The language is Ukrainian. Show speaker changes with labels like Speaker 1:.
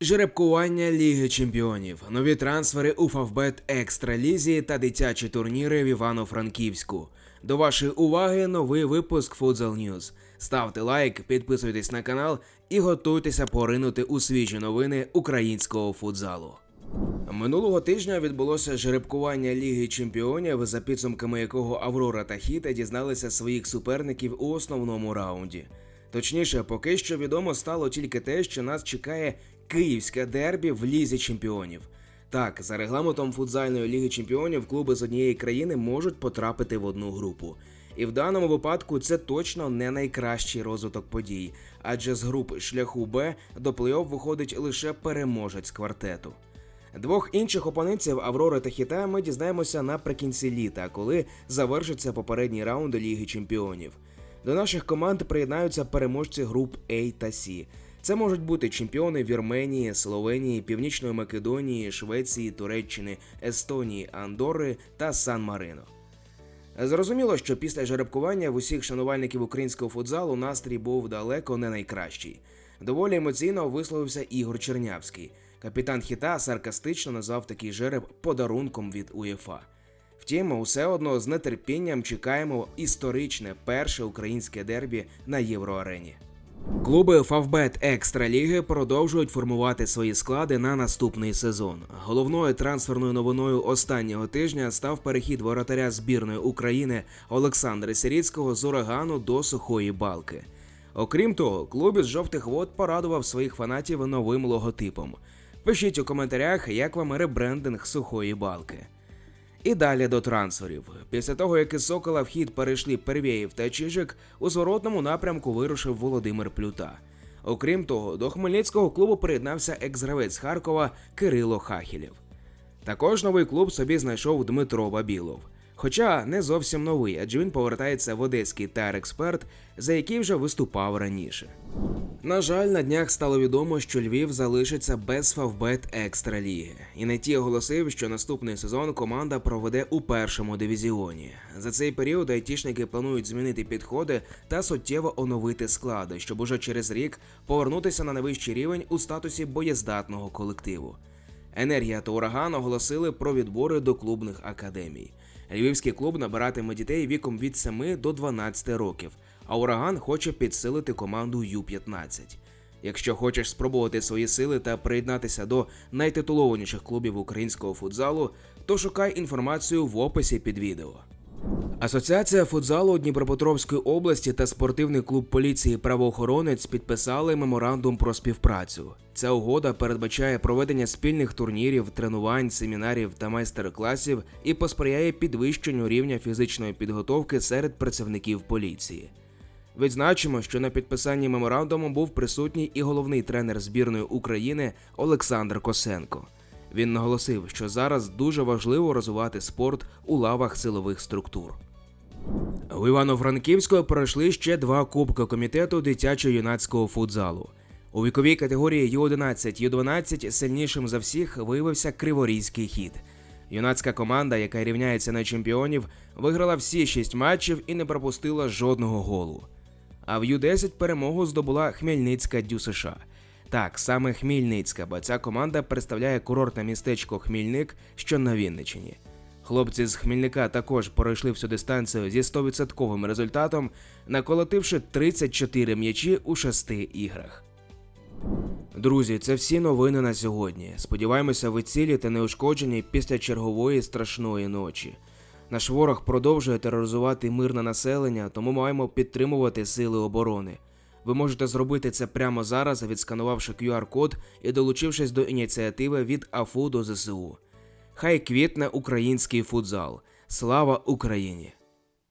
Speaker 1: Жеребкування Ліги Чемпіонів, нові трансфери у Фавбет Екстралізі та дитячі турніри в Івано-Франківську. До вашої уваги новий випуск Futsal News. Ставте лайк, підписуйтесь на канал і готуйтеся поринути у свіжі новини українського футзалу. Минулого тижня відбулося жеребкування Ліги Чемпіонів, за підсумками якого Аврора та Хіта дізналися своїх суперників у основному раунді. Точніше, поки що відомо стало тільки те, що нас чекає київське дербі в Лізі Чемпіонів. Так, за регламентом футзальної ліги чемпіонів клуби з однієї країни можуть потрапити в одну групу. І в даному випадку це точно не найкращий розвиток подій, адже з груп шляху Б до плей-офф виходить лише переможець квартету. Двох інших опонентів Аврори та Хіта ми дізнаємося наприкінці літа, коли завершиться попередній раунд Ліги Чемпіонів. До наших команд приєднаються переможці груп А та С. Це можуть бути чемпіони Вірменії, Словенії, Північної Македонії, Швеції, Туреччини, Естонії, Андорри та Сан-Марино. Зрозуміло, що після жеребкування в усіх шанувальників українського футзалу настрій був далеко не найкращий. Доволі емоційно висловився Ігор Чернявський. Капітан Хіта саркастично назвав такий жереб подарунком від УЄФА. Втім, усе одно з нетерпінням чекаємо історичне перше українське дербі на євроарені. Клуби Фавбет Екстраліги продовжують формувати свої склади на наступний сезон. Головною трансферною новиною останнього тижня став перехід воротаря збірної України Олександра Сіріцького з урагану до сухої балки. Окрім того, клуб із жовтих вод порадував своїх фанатів новим логотипом. Пишіть у коментарях, як вам ребрендинг сухої балки. І далі до трансферів. Після того, як із Сокола в хід перейшли Первєєв та Чижик, у зворотному напрямку вирушив Володимир Плюта. Окрім того, до Хмельницького клубу приєднався екс-гравець Харкова Кирило Хахілєв. Також новий клуб собі знайшов Дмитро Бабілов. Хоча не зовсім новий, адже він повертається в одеський тер-експерт, за який вже виступав раніше. На жаль, на днях стало відомо, що Львів залишиться без Фавбет Екстраліги. І не ті оголосив, що наступний сезон команда проведе у першому дивізіоні. За цей період айтішники планують змінити підходи та суттєво оновити склади, щоб уже через рік повернутися на найвищий рівень у статусі боєздатного колективу. Енергія та ураган оголосили про відбори до клубних академій. Львівський клуб набиратиме дітей віком від 7 до 12 років, а ураган хоче підсилити команду Ю-15. Якщо хочеш спробувати свої сили та приєднатися до найтитулованіших клубів українського футзалу, то шукай інформацію в описі під відео. Асоціація футзалу Дніпропетровської області та спортивний клуб поліції правоохоронець підписали меморандум про співпрацю. Ця угода передбачає проведення спільних турнірів, тренувань, семінарів та майстер-класів і посприяє підвищенню рівня фізичної підготовки серед працівників поліції. Відзначимо, що на підписанні меморандуму був присутній і головний тренер збірної України Олександр Косенко. Він наголосив, що зараз дуже важливо розвивати спорт у лавах силових структур. В Івано-Франківську пройшли ще два кубки комітету дитячо-юнацького футзалу. У віковій категорії Ю-11 Ю-12 сильнішим за всіх виявився Криворізький хід. Юнацька команда, яка рівняється на чемпіонів, виграла всі шість матчів і не пропустила жодного голу. А в Ю-10 перемогу здобула Хмельницька Дю США. Так, саме Хмельницька, бо ця команда представляє курортне містечко Хмільник, що на Вінниччині. Хлопці з Хмільника також пройшли всю дистанцію зі 100% результатом, наколотивши 34 м'ячі у шести іграх. Друзі, це всі новини на сьогодні. Сподіваємося, ви цілі та неушкоджені після чергової страшної ночі. Наш ворог продовжує тероризувати мирне населення, тому маємо підтримувати сили оборони. Ви можете зробити це прямо зараз, відсканувавши QR-код і долучившись до ініціативи від АФУ до ЗСУ. Хай квітне український футзал. Слава Україні!